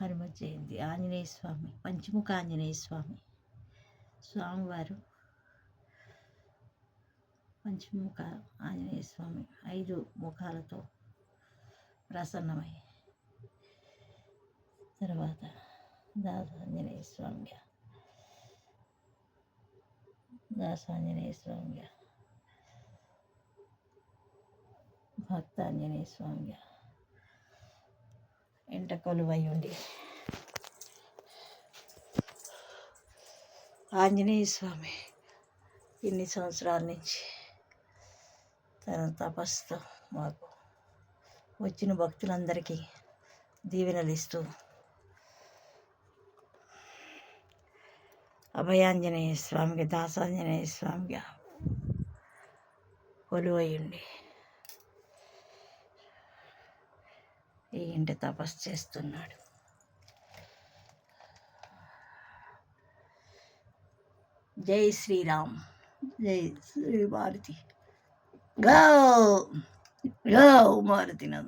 హనుమ జయంతి ఆంజనేయ స్వామి పంచముఖ ఆంజనేయ స్వామి స్వామివారు. పంచముఖ ఆంజనేయ స్వామి ఐదు ముఖాలతో ప్రసన్నమై. తర్వాత దాస ఆంజనేయ స్వామిగా దాస ఆంజనేయ స్వామిగా భక్త ఆంజనేయ స్వామిగా ఎంట కొలువై ఉండి. ఆంజనేయ స్వామి ఇన్ని సంవత్సరాల నుంచి తన తపస్సుతో మాకు వచ్చిన భక్తులందరికీ దీవెనలు ఇస్తూ అభయాంజనేయ స్వామికి దాసాంజనేయ స్వామిగా కొలువై ఈ ఇంటి తపస్సు చేస్తున్నాడు. జై శ్రీరామ్. జై శ్రీ మారుతి. గో! గో! మారుతి నంద